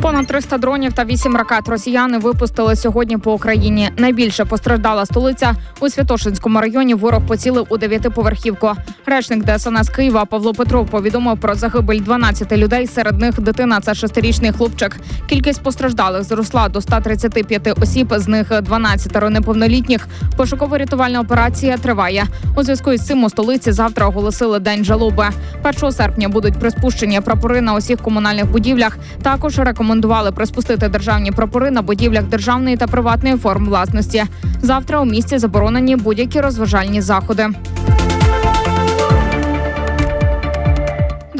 Понад 300 дронів та 8 ракет росіяни випустили сьогодні по Україні. Найбільше постраждала столиця у Святошинському районі. Ворог поцілив у дев'ятиповерхівку. Речник ДСНС Києва Павло Петров повідомив про загибель 12 людей. Серед них дитина це шестирічний хлопчик. Кількість постраждалих зросла до 135 осіб. З них 12 неповнолітніх. Пошуково-рятувальна операція триває. У зв'язку із цим у столиці завтра оголосили день жалоби. 1 серпня будуть приспущені прапори на усіх комунальних будівлях. Також рекомендували приспустити державні прапори на будівлях державної та приватної форм власності. Завтра у місті заборонені будь-які розважальні заходи.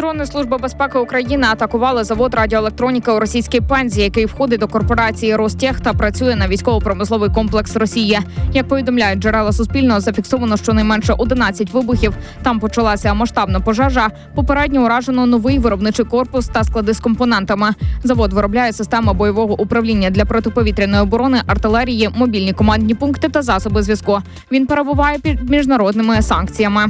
Дрони Служби безпеки України атакували завод радіоелектроніки у російській пензі, який входить до корпорації Ростех та працює на військово-промисловий комплекс Росії. Як повідомляють джерела Суспільного, зафіксовано щонайменше 11 вибухів. Там почалася масштабна пожежа. Попередньо уражено новий виробничий корпус та склади з компонентами. Завод виробляє системи бойового управління для протиповітряної оборони, артилерії, мобільні командні пункти та засоби зв'язку. Він перебуває під міжнародними санкціями.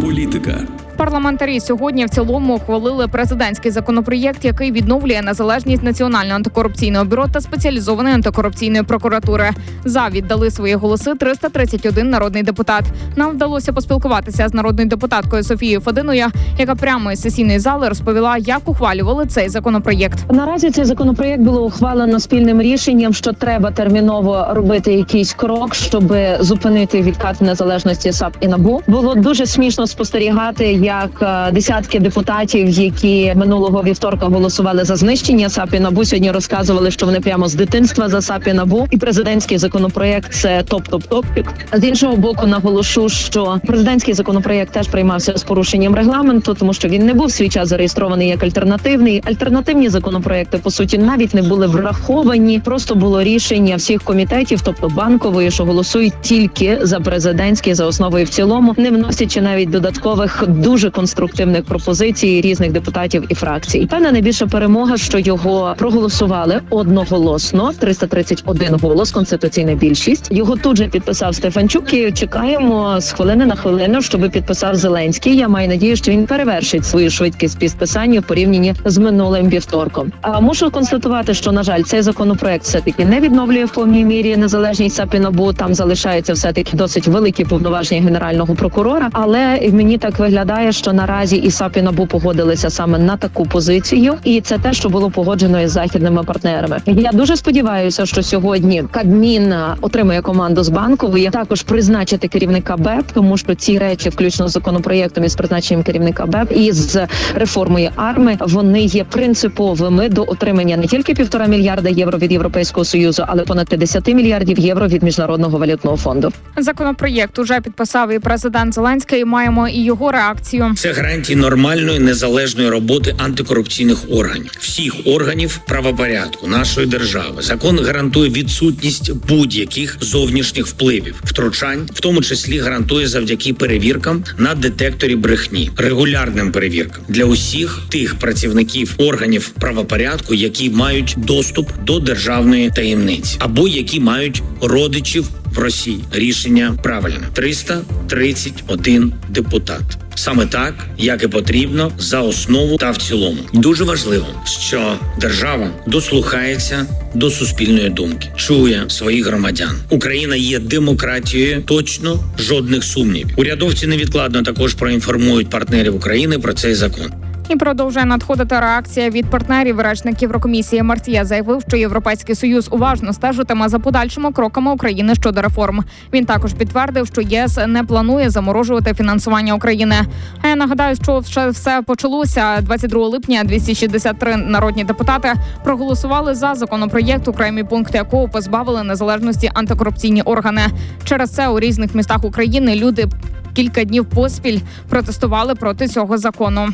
Політика. Парламентарі сьогодні в цілому ухвалили президентський законопроєкт, який відновлює незалежність національного антикорупційного бюро та спеціалізованої антикорупційної прокуратури. За віддали свої голоси 331 народний депутат. Нам вдалося поспілкуватися з народною депутаткою Софією Фадиною, яка прямо із сесійної зали розповіла, як ухвалювали цей законопроєкт. Наразі цей законопроект було ухвалено спільним рішенням, що треба терміново робити якийсь крок, щоб зупинити відкат незалежності САП і НАБУ. Було дуже смішно спостерігати, як е, десятки депутатів, які минулого вівторка голосували за знищення САП і НАБУ, сьогодні розказували, що вони прямо з дитинства за САП і НАБУ. І президентський законопроект це топ-топ-топ. З іншого боку, наголошу, що президентський законопроект теж приймався з порушенням регламенту, тому що він не був в свій час зареєстрований як альтернативний. Альтернативні законопроекти по суті навіть не були враховані. Просто було рішення всіх комітетів, тобто банкової, що голосують тільки за президентський за основою в цілому, не вносячи навіть додаткових дуже конструктивних пропозицій різних депутатів і фракцій. Певна найбільша перемога, що його проголосували одноголосно, 331 голос, конституційна більшість. Його тут же підписав Стефанчук. І чекаємо з хвилини на хвилину, щоб підписав Зеленський. Я маю надію, що він перевершить свою швидкість підписання в порівнянні з минулим вівторком. А мушу констатувати, що на жаль, цей законопроект все таки не відновлює в повній мірі незалежність САП і НАБУ. Там залишається все таки досить великі повноваження генерального прокурора. Але мені так виглядає, що наразі і САП і НАБУ погодилися саме на таку позицію, і це те, що було погоджено із західними партнерами. Я дуже сподіваюся, що сьогодні Кабмін а, отримує команду з банкової також призначити керівника БЕП, тому що ці речі, включно з законопроєктом із призначенням керівника БЕП і з реформою арми, вони є принциповими до отримання не тільки півтора мільярда євро від Європейського союзу, але понад 50 мільярдів євро від міжнародного валютного фонду. Законопроєкт уже підписав і президент Зеленський. Маємо і його реакцію. Це гарантії нормальної незалежної роботи антикорупційних органів, всіх органів правопорядку нашої держави. Закон гарантує відсутність будь-яких зовнішніх впливів, втручань, в тому числі гарантує завдяки перевіркам на детекторі брехні, регулярним перевіркам для усіх тих працівників органів правопорядку, які мають доступ до державної таємниці, або які мають родичів Росії. Рішення правильне 331 депутат. Саме так, як і потрібно, за основу та в цілому. Дуже важливо, що держава дослухається до суспільної думки, чує своїх громадян. Україна є демократією, точно жодних сумнівів. Урядовці невідкладно також проінформують партнерів України про цей закон. І продовжує надходити реакція від партнерів. Речник Єврокомісії Мартія заявив, що Європейський союз уважно стежитиме за подальшими кроками України щодо реформ. Він також підтвердив, що ЄС не планує заморожувати фінансування України. А я нагадаю, що ще все почалося 22 липня. 263 народні депутати проголосували за законопроєкт, окремі пункти якого позбавили незалежності антикорупційні органи. Через це у різних містах України люди кілька днів поспіль протестували проти цього закону.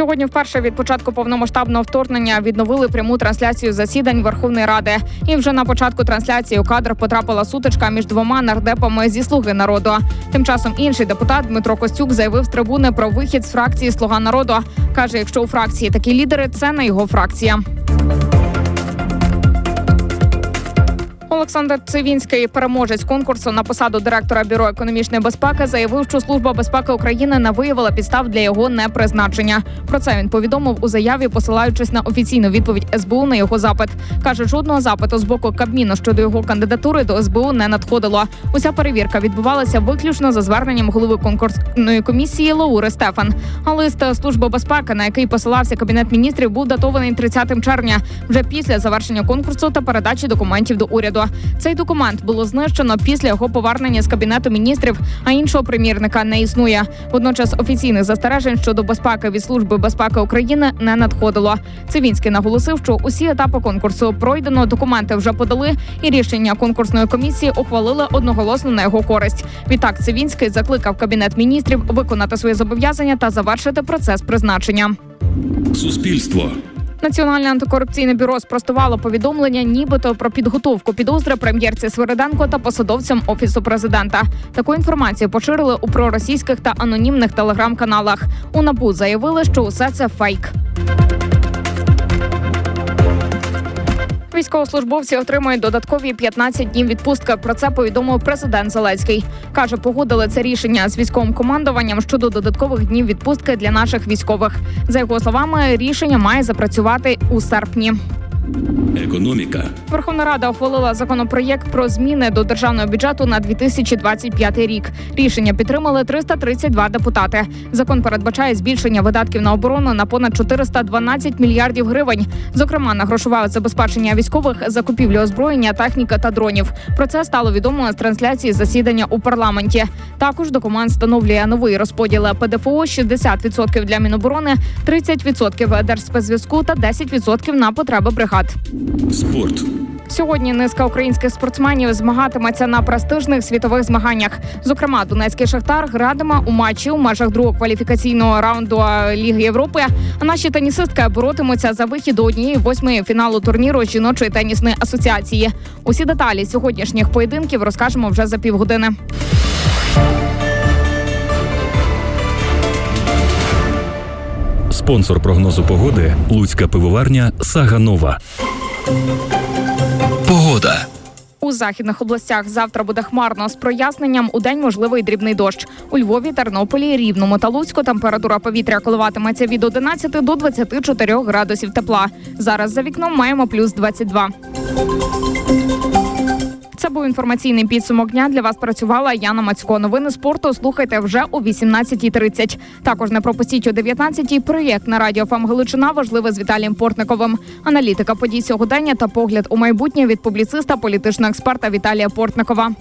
Сьогодні, вперше від початку повномасштабного вторгнення, відновили пряму трансляцію засідань Верховної Ради. І вже на початку трансляції у кадр потрапила сутичка між двома нардепами зі слуги народу. Тим часом інший депутат Дмитро Костюк заявив з трибуни про вихід з фракції Слуга народу. каже, якщо у фракції такі лідери, це не його фракція. Олександр Цивінський, переможець конкурсу на посаду директора бюро економічної безпеки, заявив, що служба безпеки України не виявила підстав для його непризначення. Про це він повідомив у заяві, посилаючись на офіційну відповідь СБУ на його запит. каже, жодного запиту з боку Кабміну щодо його кандидатури до СБУ не надходило. Уся перевірка відбувалася виключно за зверненням голови конкурсної комісії Лаури Стефан. А лист служби безпеки, на який посилався кабінет міністрів, був датований 30 червня, вже після завершення конкурсу та передачі документів до уряду. Цей документ було знищено після його повернення з кабінету міністрів, а іншого примірника не існує. Водночас офіційних застережень щодо безпеки від служби безпеки України не надходило. Цивінський наголосив, що усі етапи конкурсу пройдено, документи вже подали, і рішення конкурсної комісії ухвалили одноголосно на його користь. Відтак Цивінський закликав кабінет міністрів виконати свої зобов'язання та завершити процес призначення. Суспільство. Національне антикорупційне бюро спростувало повідомлення, нібито про підготовку підозри прем'єрці Свириденко та посадовцям офісу президента. Таку інформацію поширили у проросійських та анонімних телеграм-каналах. У НАБУ заявили, що усе це фейк. Військовослужбовці отримують додаткові 15 днів відпустки. Про це повідомив президент Зеленський. каже, погодили це рішення з військовим командуванням щодо додаткових днів відпустки для наших військових. За його словами, рішення має запрацювати у серпні. Економіка. Верховна Рада ухвалила законопроєкт про зміни до державного бюджету на 2025 рік. Рішення підтримали 332 депутати. Закон передбачає збільшення видатків на оборону на понад 412 мільярдів гривень. Зокрема, на грошове забезпечення військових, закупівлю озброєння, техніки та дронів. Про це стало відомо з трансляції засідання у парламенті. Також документ встановлює новий розподіл ПДФО 60% для Міноборони, 30% Держспецзв'язку та 10% на потреби бригад. Спорт. Сьогодні низка українських спортсменів змагатиметься на престижних світових змаганнях. Зокрема, Донецький Шахтар гратиме у матчі у межах другого кваліфікаційного раунду е, Ліги Європи. А наші тенісистки боротимуться за вихід до однієї восьмої фіналу турніру жіночої тенісної асоціації. Усі деталі сьогоднішніх поєдинків розкажемо вже за півгодини. Спонсор прогнозу погоди Луцька пивоварня Сага Нова. Погода. У західних областях завтра буде хмарно з проясненням. У день можливий дрібний дощ. У Львові, Тернополі, Рівному та Луцьку температура повітря коливатиметься від 11 до 24 градусів тепла. Зараз за вікном маємо плюс 22. Це був інформаційний підсумок дня. Для вас працювала Яна Мацько. Новини спорту слухайте вже о 18.30. Також не пропустіть о 19.00 проєкт на радіо ФМ Галичина важливе з Віталієм Портниковим. Аналітика подій сьогодення та погляд у майбутнє від публіциста, політичного експерта Віталія Портникова.